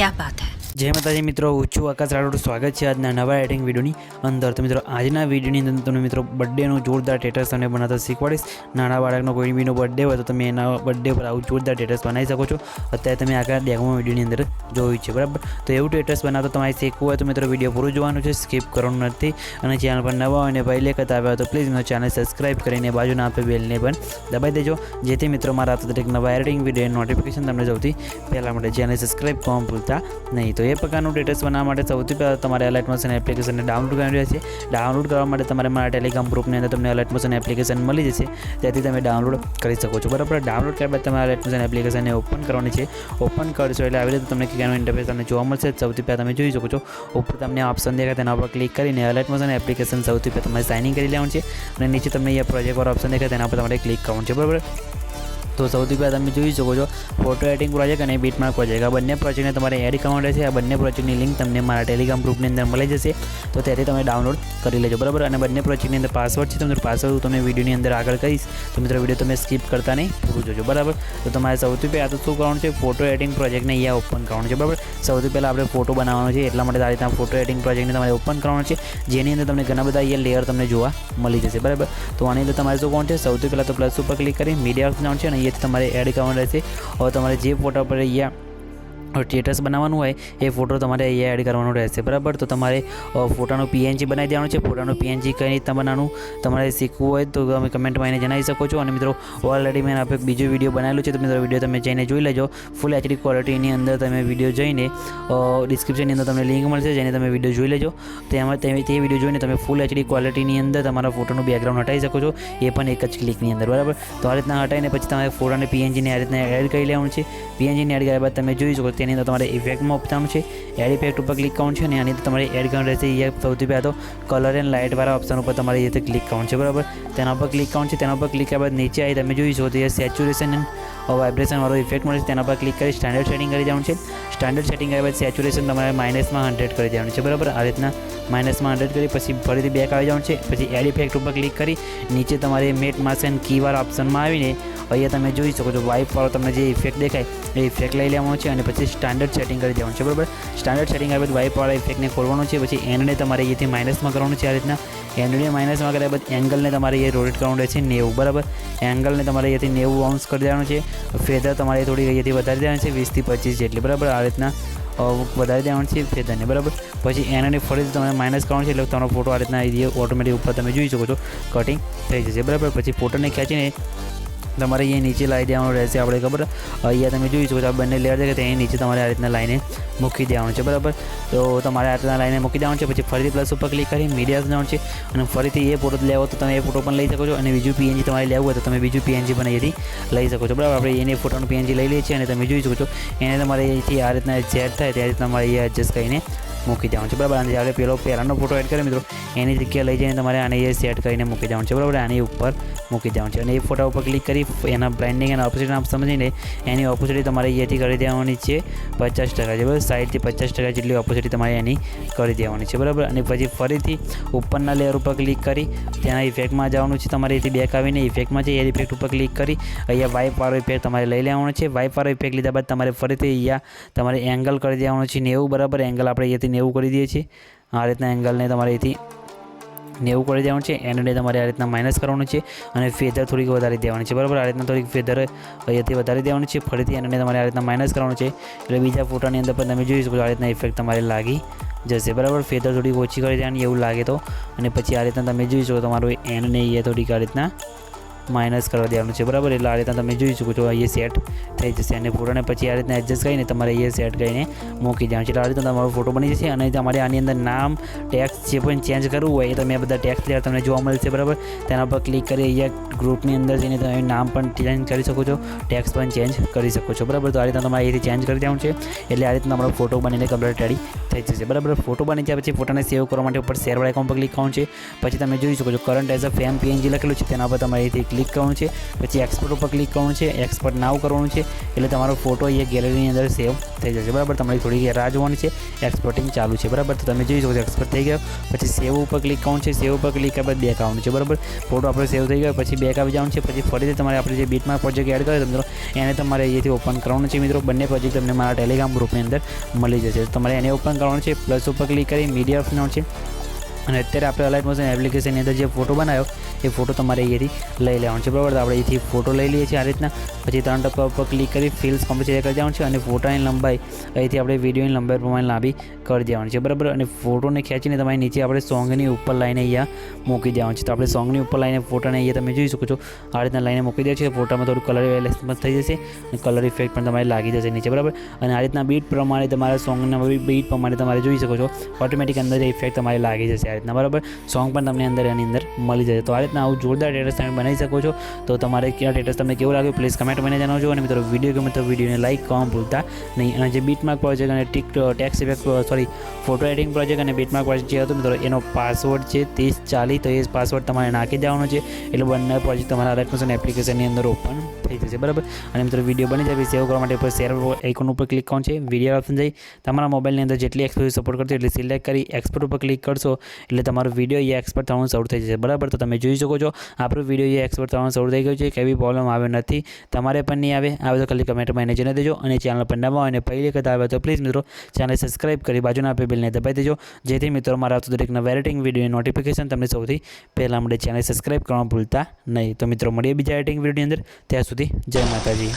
Yeah, but. જય માતાજી મિત્રો, હું આકાશ રાઠોડ સ્વાગત છે આજના નવા એડિટિંગ વિડીયોની અંદર. તો મિત્રો, આજના વિડીયોની અંદર તમને મિત્રો બર્થડેનો જોરદાર ટેટસ તમને બનાવતા શીખવાડીશ. નાના બાળકનો કોઈ બીનો બર્થડે હોય તો તમે એના બર્થડે પર આવું જોરદાર ટેટસ બનાવી શકો છો. અત્યારે તમે આગળ ડેમો વિડીયોની અંદર જોયું છે, બરાબર? તો એવું ટેટસ બનાવતો તમારે શીખવું હોય તો મિત્રો વીડિયો પૂરું જોવાનું છે સ્કીપ કરવાનું નથી. અને ચેનલ પર નવા હોય અને પહેલે કરતા આવ્યા તો પ્લીઝ મારો ચેનલ સબસ્ક્રાઇબ કરીને બાજુના આપે બેલને પણ દબાઈ દેજો. જેથી મિત્રો મારા આવતા દરેક નવા એડિટિંગ વીડિયો નોટિફિકેશન તમને સૌથી પહેલાં માટે ચેનલ સબસ્ક્રાઇબ કરવા ભૂલતા નહીં. તો એ પ્રકારનું સ્ટેટસ બનાવવા માટે સૌથી પહેલાં તમારે એલર્ટ મોશન એપ્લિકેશનને ડાઉનલોડ કરવાની રહેશે. ડાઉનલોડ કરવા માટે તમારે મારા ટેલિગ્રામ ગ્રુપની અંદર તમને એલર્ટ મોશન એપ્લિકેશન મળી જશે. ત્યાંથી તમે ડાઉનલોડ કરી શકો છો. બરાબર? ડાઉનલોડ કર્યા બાદ તમારે એલર્ટ મોશન એપ્લિકેશનને ઓપન કરવાની છે. ઓપન કરશો એટલે આવી રીતે તમને કીનું ઇન્ટરફેસ તમને જોવા મળશે. સૌથી પહેલાં તમે જોઈ શકો છો. ઉપર તમને ઓપ્શન દેખાય તેના ઉપર ક્લિક કરીને એલર્ટ મોશન એપ્લિકેશન સૌથી પહેલાં તમારે સાઇનિંગ કરી લેવાનું છે. અને નીચે તમને અહીંયા પ્રોજેક્ટ પર ઓપ્શન દેખાય તેના પર તમારે ક્લિક કરવાનું છે. બરાબર? તો સૌથી પહેલાં તમે જોઈ શકો છો ફોટો એડિટિંગ પ્રોજેક્ટ અને બીટમાર્ક પ્રોજેક્ટ આ બંને પ્રોજેક્ટને તમારે એડ કરવાનું રહેશે. આ બંને પ્રોજેક્ટની લિંક તમને મારા ટેલિગ્રામ ગ્રુપની અંદર મળી જશે. તો ત્યાંથી તમે ડાઉનલોડ કરી લેજો, બરાબર? અને બંને પ્રોજેક્ટની અંદર પાસવર્ડ છે તમને પાસવર્ડ હું તમને વિડીયોની અંદર આગળ કહીશ. તો મિત્રો વીડિયો તમે સ્કીપ કરતા નહીં પૂરું જોજો, બરાબર? તો તમારે સૌથી પહેલાં તો શું કરવાનું છે ફોટો એડિટિંગ પ્રોજેક્ટને અહીંયા ઓપન કરવાનું છે, બરાબર? સૌથી પહેલાં આપણે ફોટો બનાવવાનો છે, એટલા માટે આ રીતના ફોટો એડિટિંગ પ્રોજેક્ટને તમારે ઓપન કરવાનો છે. જેની અંદર તમને ઘણા બધા અહીંયા લેયર તમને જોવા મળી જશે, બરાબર? તો આની અંદર તમારે શું કોણ છે, સૌથી પહેલાં તો પ્લસ ઉપર ક્લિક કરી મીડિયા ઓપ્શન છે, અને તમારે એડ કરવાનું રહેશે. હવે તમારે જે ફોટા પર અહીંયા સ્ટેટસ બનાવવાનું હોય, એ ફોટો તમારે અહીંયા એડ કરવાનો રહેશે. બરાબર? તો તમારે ફોટાનું પીએનજી બનાવી દેવાનું છે. ફોટાનું પીએનજી કઈ રીતના બનાવવાનું, તમારે શીખવું હોય તો તમે કમેન્ટમાં એને જણાવી શકો છો. અને મિત્રો ઓલરેડી મેં આપણે બીજો વીડિયો બનાવેલો છે. તો મિત્રો વીડિયો તમે જઈને જોઈ લેજો. ફૂલ એચડી ક્વોલિટીની અંદર તમે વીડિયો જોઈને ડિસ્ક્રિપ્શનની અંદર તમને લિંક મળશે. જેને તમે વીડિયો જોઈ લેજો. તેમાં તે વીડિયો જોઈને તમે ફૂલ એચડી ક્વોલિટીની અંદર તમારા ફોટોનું બેકગ્રાઉન્ડ હટાવી શકો છો. એ પણ એક જ ક્લિકની અંદર. બરાબર? તો આ રીતના હટાવીને પછી તમારે ફોટાને પીએનજીને આ રીતના એડ કરી લેવાનું છે. પીએનજીને એડ કર્યા બાદ તમે જોઈ શકો તેની અંદર તમારે ઇફેક્ટમાં ઓપ્શન છે. એડ ઇફેક્ટ ઉપર ક્લિક કરવાનું છે અને આની અંદર તમારે એડ કરવાનું રહેશે. એ સૌથી પહેલાં તો કલર એન્ડ લાઇટવાળા ઓપ્શન ઉપર તમારે એ ક્લિક કરવાનું છે. બરાબર? તેના ઉપર ક્લિક કરવાનું છે. તેના ઉપર ક્લિક કર્યા બાદ નીચે આવી તમે જોઈ શકો તો સેચ્યુરેશન વાઇબ્રેશનવાળો ઇફેક્ટ મળે છે. તેના પર ક્લિક કરી સ્ટાન્ડર્ડ સેટિંગ કરી દેવાનું છે. સ્ટાન્ડર્ડ સેટિંગ કર્યા બાદ સેચ્યુરેશન તમારે માઇનસમાં હંડ્રેડ કરી દેવાનું છે. બરાબર? આ રીતના માઇનસમાં હંડ્રેડ કરી પછી ફરીથી બેક આવી જવાનું છે. પછી એડ ઇફેક્ટ ઉપર ક્લિક કરી નીચે તમારે મેટ માસ એન્ડ કીવાળા ઓપ્શનમાં આવીને અહીંયા તમે જોઈ શકો છો વાઇપવાળો તમને જે ઇફેક્ટ દેખાય એ ઇફેક્ટ લઈ લેવાનો છે અને પછી સ્ટાન્ડર્ડ સેટિંગ કરી દેવાનું છે, બરાબર? સ્ટાન્ડર્ડ સેટિંગ આવ્યા બાદ વાઇપવાળા ઇફેક્ટને ખોલવાનું છે, પછી એન્ડને તમારે અહીંયાથી માઇનસમાં કરવાનું છે આ રીતના. એન્ડને માઇનસમાં કર્યા બાદ એંગલને તમારે એ રોટેટ કરવાનું રહેશે નેવું, બરાબર? એંગલને તમારે અહીંયાથી નેવું આઉન્સ કરી દેવાનું છે. ફેદર તમારે થોડી અહીંયાથી વધારી દેવાની છે વીસથી પચીસ જેટલી, બરાબર? આ રીતના વધારી દેવાનું છે ફેદરને બરાબર? પછી એનાને ફરીથી તમારે માઇનસ કરવાનું છે, એટલે તમારો ફોટો આ રીતના ઓટોમેટિક ઉપર તમે જોઈ શકો છો કટિંગ થઈ જશે, બરાબર? પછી ફોટોને ખેંચીને તમારે અહીંયા નીચે લાવી દેવાનું રહેશે આપણે, ખબર? અહીંયા તમે જોઈ શકો છો, આ બંને લેયર છે કે તેની નીચે તમારે આ રીતના લાઈને મૂકી દેવાનું છે, બરાબર? તો તમારે આ રીતના લાઈને મૂકી દેવાનું છે, પછી ફરીથી પ્લસ ઉપર ક્લિક કરી મીડિયા જવાનું છે, અને ફરીથી એ ફોટો લેવો તો તમે એ ફોટો પણ લઈ શકો છો, અને બીજું પીએનજી તમારે લેવું હોય તો તમે બીજું પીએનજી પણ અહીંયાથી લઈ શકો છો, બરાબર? આપણે એને ફોટોનું પીએનજી લઈ લઈએ છીએ, અને તમે જોઈ શકો છો, એને તમારે અહીંથી આ રીતના ઝેડ થાય ત્યારે તમારે અહીંયા એડજસ્ટ કરીને મૂકી દેવાનું છે. બરાબર અને જ્યારે પેલો પહેલાંનો ફોટો એડ કર્યો મિત્રો, એની જગ્યાએ લઈ જઈને તમારે આને એ સેટ કરીને મૂકી દેવાનું છે. બરાબર, આની ઉપર મૂકી દેવાનું છે. અને એ ફોટા ઉપર ક્લિક કરી, એના બ્રાન્ડિંગ અને ઓપોઝિટ નામ સમજીને એની ઓપોઝિટી તમારે અહીંયાથી કરી દેવાની છે પચાસ ટકા. છે બરાબર, સાઈડથી પચાસ ટકા જેટલી ઓપોસિટી તમારે એની કરી દેવાની છે. બરાબર, અને પછી ફરીથી ઉપરના લેયર ઉપર ક્લિક કરી ત્યાં ઇફેક્ટમાં જવાનું છે તમારે એથી બેક આવીને ઇફેક્ટમાં છે, એ ઇફેક્ટ ઉપર ક્લિક કરી, અહીંયા વાઇપવાળો ઇફેક્ટ તમારે લઈ લેવાનો છે. વાઇપવાળો ઇફેક્ટ લીધા બાદ તમારે ફરીથી અહીંયા તમારે એંગલ કરી દેવાનું છે. નેવું બરાબર એંગલ આપણે અહીંયાથી નેવું કરી દઈએ છીએ. આ રીતના એંગલને તમારે અહીંથી નેવું કરી દેવાનું છે. એન્ડને તમારે આ રીતના માઇનસ કરવાનું છે અને ફેધર થોડીક વધારી દેવાની છે. બરાબર? આ રીતના થોડીક ફેધર અહીંયાથી વધારી દેવાનું છે. ફરીથી એને તમારે આ રીતના માઇનસ કરવાનું છે. એટલે બીજા ફોટાની અંદર પણ તમે જોઈ શકો આ રીતના ઇફેક્ટ તમારે લાગી જશે. બરાબર? ફેદર થોડીક ઓછી કરી દેવાની એવું લાગે તો. અને પછી આ રીતના તમે જોઈ શકો તમારું એન્ડને એ થોડીક આ રીતના માઇનસ કરવા દેવાનું છે. બરાબર? એટલે આ રીતના તમે જોઈ શકો છો, અહીંયા સેટ થઈ જશે. અને ફોટોને પછી આ રીતના એડજસ્ટ કરીને તમારે અહીંયા સેટ કરીને મૂકી દેવાનું છે. એટલે આ રીતના તમારો ફોટો બની જશે અને તમારે આની અંદર નામ ટેક્સ જે પણ ચેન્જ કરવું હોય એ તમે બધા ટેક્સ લેવા તમને જોવા મળશે. બરાબર? તેના પર ક્લિક કરી અહીંયા ગ્રુપની અંદર જઈને તમે નામ પણ ચેન્જ કરી શકો છો ટેક્સ પણ ચેન્જ કરી શકો છો. બરાબર? તો આ રીતના તમારે અહીંથી ચેન્જ કરી દેવાનું છે. એટલે આ રીતના તમારો ફોટો બનીને કમ્પ્લીટ રેડી થઈ જશે. બરાબર? ફોટો બની જાય પછી ફોટોને સેવ કરવા માટે ઉપર શેર વાળા એકાઉન્ટ પર ક્લિક કરવાનું છે. પછી તમે જોઈ શકો છો current as a frame PNG લખેલું છે. તેના પર તમારે અહીંથી ક્લિક કરવાનું છે. પછી એક્સપોર્ટ ઉપર ક્લિક કરવાનું છે. એક્સપોર્ટ નાવ કરવાનું છે. એટલે તમારો ફોટો અહીંયા ગેલેરીની અંદર સેવ થઈ જશે. બરાબર? તમારી થોડી રાહ જોવાની છે. એક્સપોર્ટિંગ ચાલુ છે. બરાબર? તો તમે જોઈ શકો છો એક્સપોર્ટ થઈ ગયો. પછી સેવ ઉપર ક્લિક કરવાનું છે. સેવ ઉપર ક્લિક કરવા બે કરવાનું છે. બરાબર? ફોટો આપણો સેવ થઈ ગયો. પછી બેક આવી જવાનું છે. પછી ફરીથી તમારે આપણે જે બીટમાં પ્રોજેક્ટ એડ કર્યો મિત્રો, એને તમારે અહીંયાથી ઓપન કરવાનું છે મિત્રો. બંને પ્રોજેક્ટ તમને મારા ટેલિગ્રામ ગ્રુપની અંદર મળી જશે. તમારે એને ઓપન કરવાનું છે. પ્લસ ઉપર ક્લિક કરી મીડિયા ઓપ્શન છે. અને અત્યારે આપણે અલાઇટ મોશન એપ્લિકેશનની અંદર જે ફોટો બનાવ્યો, એ ફોટો તમારે અહીંયાથી લઈ લેવાનો છે, બરાબર? આપણે અહીંથી ફોટો લઈ લઈએ છીએ આ રીતના. પછી ત્રણ ટપ્પા ઉપર ક્લિક કરી ફિલ્સ કમ્પ્લીટ કરી દેવાનું છે અને ફોટાની લંબાઈ અહીંથી આપણે વિડીયોની લંબાઈ પ્રમાણે લાંબી કરી દેવાની છે, બરાબર? અને ફોટોને ખેંચીને તમારે નીચે આપણે સોંગની ઉપર લાઈને અહીંયા મૂકી દેવાનું છે. તો આપણે સોંગની ઉપર લાઈને ફોટાને અહીંયા તમે જોઈ શકો છો, આ રીતના લાઈને મૂકી દે છે. ફોટામાં થોડું કલર એલેસમાં થઈ જશે અને કલર ઇફેક્ટ પણ તમારે લાગી જશે નીચે, બરાબર? અને આ રીતના બીટ પ્રમાણે તમારા સોંગના બીટ પ્રમાણે તમારે જોઈ શકો છો ઓટોમેટિક અંદર ઇફેક્ટ તમારે લાગી જશે આ રીતના, બરાબર? સોંગ પણ તમને અંદર એની અંદર મળી જશે તો આ રીતના આવું જોરદાર ટેટસ તમે બનાવી શકો છો. તો તમારે કયા ટેટસ તમને કેવું લાગ્યું પ્લીઝ કમેન્ટ મને જણાવજો. અને મિત્રો વીડિયો ગમે તો વિડીયોને લાઇક કોમ ભૂલતા નહીં. અને જે બીટમાર્ક પ્રોજેક્ટ અને tick text effect sorry photo editing project અને બીટમાર્ક પ્રોજેક્ટ જે હતો, મિત્રો, એનો પાસવર્ડ છે ત્રીસ ચાલીસ, તો એ પાસવર્ડ તમારે નાખી દેવાનો છે. એટલે બંને પ્રોજેક્ટ તમારા અલર્ટ એપ્લિકેશનની અંદર ઓપન થઈ જશે, બરાબર? અને મિત્રો વીડિયો બની જાય સેવ કરવા માટે શેર આઇકોન ઉપર ક્લિક કરવાનું છે. વીડિયો ઓપ્શન જઈ તમારા મોબાઈલની અંદર જેટલી એક્સપોઝ સપોર્ટ કરશે, એટલે સિલેક્ટ કરી એક્સપોર્ટ ઉપર ક્લિક કરશો, એટલે તમારો વીડિયો એ એક્સપોર્ટ થવાનું શરૂ થઈ જશે, બરાબર? તો તમે જોઈ શકો છો, આપણો વીડિયો એ એક્સપોર્ટ થવાનું શરૂ થઈ ગયું છે. કેવી પ્રોબ્લેમ આવે નથી, તમારે પણ નહીં આવે. આવે તો ખાલી કમેન્ટમાં એને જણાવી દેજો અને ચેનલ પર નવા હોય અને પહેલી વખત આવે તો પ્લીઝ મિત્રો ચેનલ સબસ્ક્રાઈબ કરી બાજુના આપે બિલને દબાઈ દેજો. જેથી મિત્રો, મારા આવતો દરેક નવા એડિટિંગ વીડિયો નોટિફિકેશન તમને સૌથી પહેલાં મળે. ચેનલ સબસ્ક્રાઇબ કરવાનું ભૂલતા નહીં. તો મિત્રો, મળીએ બીજા એડિટિંગ વિડીયોની અંદર. ત્યાં સુધી સુધી જય માતાજી.